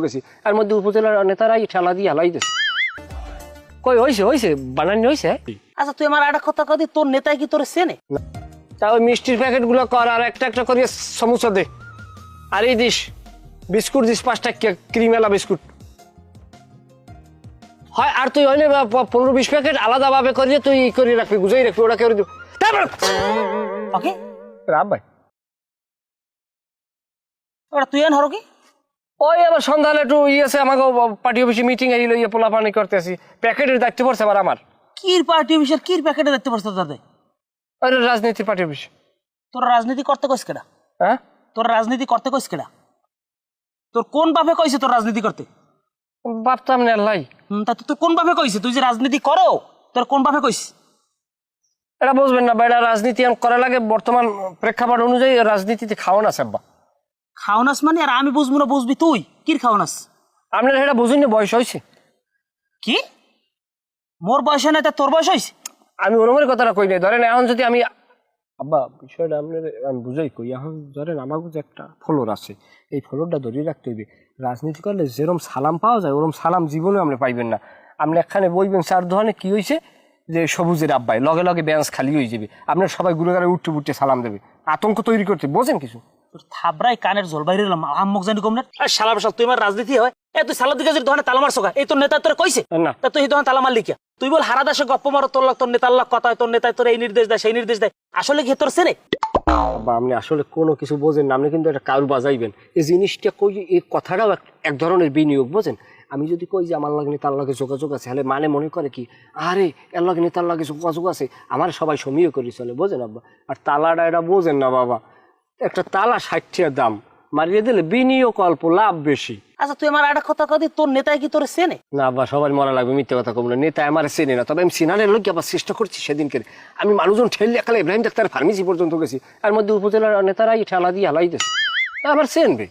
গেছি। আর মধ্যে উপজেলার নেতারাই ঠেলা দিয়ে হালাই দিছে। কই হইছে হইছে বানানি হইছে? আচ্ছা তুই আমার একটা কথা কদি তোর নেতায় কি তোর চেনে? তা ওই মিষ্টির প্যাকেটগুলো কর আর একটা একটা করিয়ে সমুচা দে। আর এই দিস বিস্কুট দিস পাঁচটা ক্রিমেলা বিস্কুট। হয় আর তুই হইলে পনেরো বিশ প্যাকেট আলাদা ভাবে করিয়ে তুই ই করে রাখবি গুজাই রাখবি ওটা করে দিব তারপর ওকে। রাম ভাই। ওটা তুই এন হরো কি? ওই আবার সন্ধ্যালে একটু ইয়ে আছে আমাকে পার্টি অফিসে মিটিং এল ইয়ে পোলাপানি করতেছি। প্যাকেটের দায়িত্ব পড়ছে আবার আমার। কির পার্টি অফিসের কির প্যাকেটে দেখতে পারছ তাতে ওই রাজনীতি পার্টি অফিস তোর রাজনীতি করতে কইস কেডা? হ্যাঁ? তোর রাজনীতি করতে কইস কেডা? তোর কোন বাপে কইছে তোর রাজনীতি করতে? ভাবতাম না লাই হুম, তা তুই কোন বাপে কইছে? তুই যে রাজনীতি করো তোর কোন বাপে কইস এটা বুঝবেন না বা এটা রাজনীতি এখন করা লাগে বর্তমান প্রেক্ষাপট অনুযায়ী রাজনীতিতে খাওয়ান আছে আব্বা। খাওনাস মানে আর আমি বুঝব না বুঝবি তুই। কির খাওনাস? আপনার এটা বুঝুন না বয়স হয়েছে। কি? মোর বয়স না তা তোর বয়স হয়েছে? আমি ওরমের কথাটা কই নাই। ধরেন এখন যদি আমি আব্বা বিষয়টা আপনার আমি বুঝাই কই। এখন ধরেন আমার যে একটা ফলোর আছে এই ফলোরটা ধরিয়ে রাখতে হইবে। রাজনীতি করলে যেরম সালাম পাওয়া যায় ওরম সালাম জীবনে আপনি পাইবেন না। আপনি একখানে বইবেন চার দোকানে কি হয়েছে যে সবুজের আব্বাই লগে লগে ব্যাঞ্চ খালি হয়ে যাবে। আপনার সবাই ঘুরে ঘুরে উঠতে উঠতে সালাম দেবে। আতঙ্ক তৈরি করতে বোঝেন কিছু? তোর থাবরাই কানের জল বাইরে এলাম আম্মক জানি কম না? আর শালা বসাল তুই আমার রাজনীতি হয়? এ তুই সালা দিকে যদি দোকানে তালা মারছো এই তোর নেতা তোর কইছে? না। তা তুই এই দোকানে তালা মারলি কিয়া? তুই বল হারা দেশে গপ্প মারো তোর লোক তোর নেতার লোক কথা হয়, তোর নেতায় তোর এই নির্দেশ দেয় সেই নির্দেশ দেয়। আসলে কি তোর বা আপনি আসলে কোনো কিছু বোঝেন না আপনি কিন্তু একটা কারু বাজাইবেন। এই জিনিসটা কই এই কথাটাও এক- এক ধরনের বিনিয়োগ বোঝেন? আমি যদি কই যে আমার লাগে তার লাগে যোগাযোগ আছে তাহলে মানে মনে করে কি আরে এর লাগে তার লাগে যোগাযোগ আছে আমার সবাই সমীহ করি চলে বোঝেন আব্বা? আর তালাটা এটা বোঝেন না বাবা। একটা তালা ষাট টাকার দাম। মারিয়ে দিলে বিনিয়োগ অল্প লাভ বেশি। আচ্ছা তুই আমার একটা কথা কদি তোর নেতায় কি তোর সেনে না আব্বা সবাই মনে লাগবে মিথ্যে কথা কম না। নেতা আমার চেনে না। তবে আমি সিনারের লোক আবার চেষ্টা করছি সেদিনকে। আমি মানুষজন ঠেললে একালে ইব্রাহিম ডাক্তার ফার্মেসি পর্যন্ত গেছি। আর মধ্যে উপজেলার নেতারাই ঠেলা দিয়ে হালাই দিয়েছে আমার চেনবে।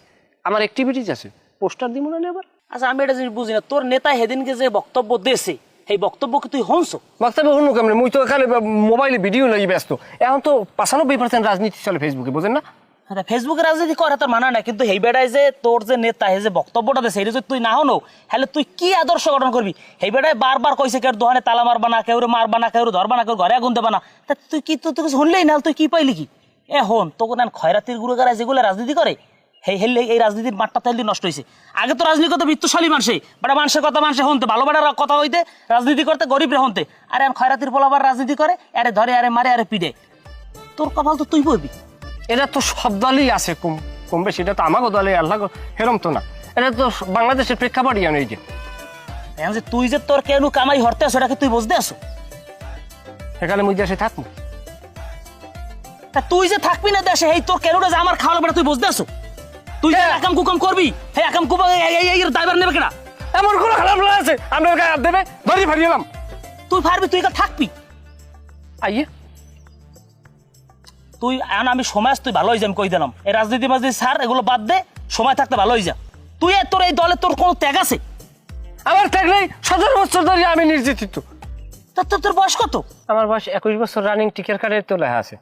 আমার অ্যাক্টিভিটিস আছে। পোস্টার দিব না আবার? আচ্ছা আমি এটা জিনিস বুঝি না। তোর নেতা সেদিনকে যে বক্তব্য দেছে সেই বক্তব্য কি তুই হনছো বক্তব্য শুনু কেমন মুই তো এখানে মোবাইলে ভিডিও লাগি ব্যস্ত। এখন তো পাঁচানব্বই পার্সেন্ট রাজনীতি চলে ফেসবুকে বোঝেন না? হ্যাঁ ফেসবুকে রাজনীতি করে তোর মানা না কিন্তু বেড়ায় যে তোর যে নেতা হে যে বক্তব্যটা এটা যদি তুই না হনো তাহলে তুই কি আদর্শ গঠন করবি? বেড়ায় বারবার কইছে কেউ দোকানে তালা মারবা না, কেউ মারবা না, কেউ ধরবা না, কেউ ঘরে আগুন দেবা না। তা তুই কি, তুই শুনলেই না, তুই কি পাইলি কি? এ হন তোকে নেন খয়রাতির গুরু গারা যেগুলো রাজনীতি করে সেই হেললে এই রাজনীতির মাঠটা তাইলে নষ্ট হয়েছে আগে তো রাজনীতি করতে বৃত্তশালী মানুষে বাটা মানুষের কথা মানুষে হনতে ভালো বাটার কথা হইতে, রাজনীতি করতে গরিব রে হনতে আরে খয়রাতির পোলাবার রাজনীতি করে, আরে ধরে, আরে মারে, আরে পিড়ে। তোর কপাল তো তুই পড়বি এটা তো সব দলই আছে কম কম বেশি এটা তো আমাকে দলে আল্লাহ হেরম তো না। এটা তো বাংলাদেশের প্রেক্ষাপটই আমি এই যে। এখন যে তুই যে তোর কেন কামাই হরতে আছো এটাকে তুই বুঝতে আসো এখানে মুই দেশে থাকব তা তুই যে থাকবি না দেশে এই তোর কেন যে আমার খাওয়া লাগবে তুই বুঝতে আসো তুই যে। একাম কুকাম করবি হে একাম কুকাম এই- ড্রাইভার নেবে কেনা এমন কোনো খারাপ আছে? গায়ে দেবে ধরি ফারিয়ে তুই পারবি তুই থাকবি। আইয়ে। তুই আন আমি সমাজ তুই ভালো হয়ে যাম কই দিলাম। এই রাজনীতি মাজনীতি স্যার এগুলো বাদ দে সময় থাকতে ভালো হয়ে যা। তুই এ তোর এই দলে তোর কোনো ত্যাগ আছে? আমার ত্যাগ নেই সতেরো বছর ধরে আমি নির্যাতিত। তোর তোর তোর বয়স কত? আমার বয়স একুশ বছর রানিং টিকের কার্ডের তো লেখা আছে।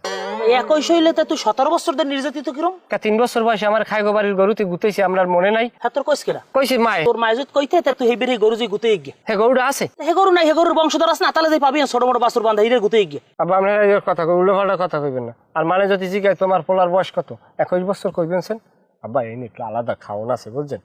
একই হইলে তো তুই সতেরো বছর ধরে নির্যাতিত কিরম? তিন বছর বয়সে আমার খাইগো বাড়ির গরুতে গুতেছি আমার মনে নাই। হ্যাঁ তোর কইস কইছি মায়। তোর মায়জুত কইতে তা তুই হেবেরে গরু যে গুতে গিয়ে। হে গরুটা আছে? হে গরু নাই হে গরুর বংশধর আছে না তাহলে যাই পাবি ছোট মোটো বাসুর বান্ধা হিরে গুতে গিয়ে। আবার আপনার কথা কই উল্টো পাল্টা কথা কইবেন না। আর মানে যদি জিগায় তোমার পোলার বয়স কত? একুশ বছর কইবেন আব্বা এই নিয়ে একটু আলাদা খাওয়ান আছে বুঝছেন?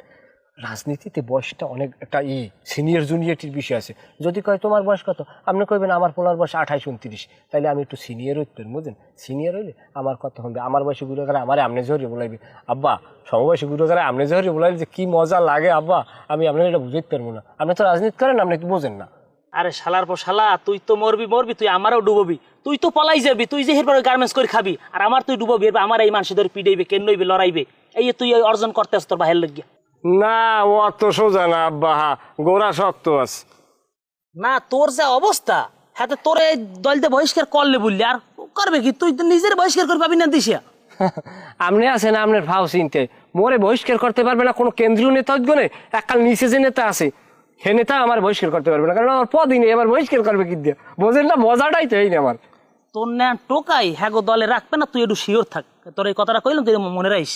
রাজনীতিতে বয়সটা অনেক একটা ই সিনিয়র জুনিয়রটির বিষয় আছে। যদি কয়, তোমার বয়স কত? আপনি কইবেন, আমার পোলার বয়স আঠাইশ, উনত্রিশ। তাইলে আমি একটু সিনিয়র হইতেন বুঝলেন? সিনিয়র হইলে আমার কথা হবে? আমার বয়সে গুলো করে আমার আমনে জহরি বলাইবে। আব্বা, সমবয়সী গুলো করে আমনে জহরি বলাইলে যে কি মজা লাগে, আব্বা, আমি আপনার এটা বুঝতে পারব না। আপনি তো রাজনীতি করেন, আপনি বোঝেন না? আরে শালার পর শালা, তুই তো মরবি মরবি, তুই আমারও ডুববি। তুই তো পলাই যাবি, তুই যে হেরবার গার্মেন্টস করে খাবি, আর আমার তুই ডুববি আমার এই মানুষ ধরে পিডাইবে কেন লড়াইবে? এই তুই অর্জন করতে আস তোর বাহের লাগিয়া। না ও অত সোজা না আব্বা হা গোড়া শক্ত আছে। না তোর যে অবস্থা হ্যাঁ তো তোর এই দলতে বহিষ্কার করলে বললি আর করবে কি? তুই তো নিজের বহিষ্কার করে পাবি না দিশিয়া আপনি আছেন আপনার ভাও চিনতে। মোরে বহিষ্কার করতে পারবে না কোনো কেন্দ্রীয় নেতা গনে এককাল নিচে যে নেতা আছে হে নেতা আমার বহিষ্কার করতে পারবে না কারণ আমার পদই নেই আমার বহিষ্কার করবে কি দিয়ে? বোঝেন না মজাটাই তো এই না আমার। তোর না টোকাই হ্যাঁ গো দলে রাখবে না তুই একটু শিওর থাক। তোর এই কথাটা কইলাম তুই মনে রাখিস।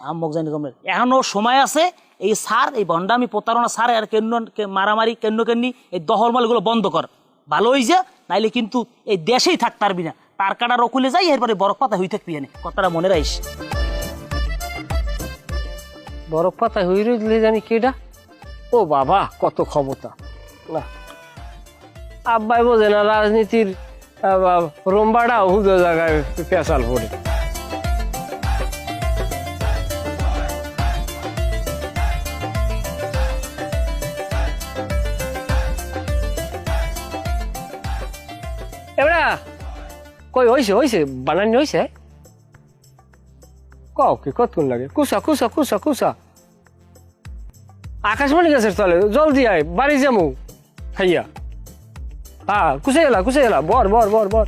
আমক জানি কমে এখনও সময় আছে, এই সার, এই ভণ্ডামি প্রতারণা সার আর কেন্ন, কে- মারামারি কেন্ন কেন্নি, এই দহলমালগুলো বন্ধ কর। ভালো হই যা নাইলে কিন্তু এই দেশেই থাক পারবি না। তার কাটা রকুলে যাই, এরপরে বরফ পাতা হই থাকবি এনে। কথাটা মনে রাখিস। বরফ পাতা হয়ে রইলে জানি কেডা? ও বাবা, কত ক্ষমতা। না। আব্বাই বোঝে না, রাজনীতির রম্বাটা হুদো জায়গায় পেশাল পড়ে। এবারে কই হয়েছে হয়েছে বানানি হয়েছে কও কি, কতক্ষণ লাগে? কুসা কুসা কুসা কুসা। আকাশবাণী গাছের তলে জলদি আয়, বাড়ি যামু। হাইয়া। হ্যাঁ কুসে গেলা কুসে গেলা, বর বর বর বর।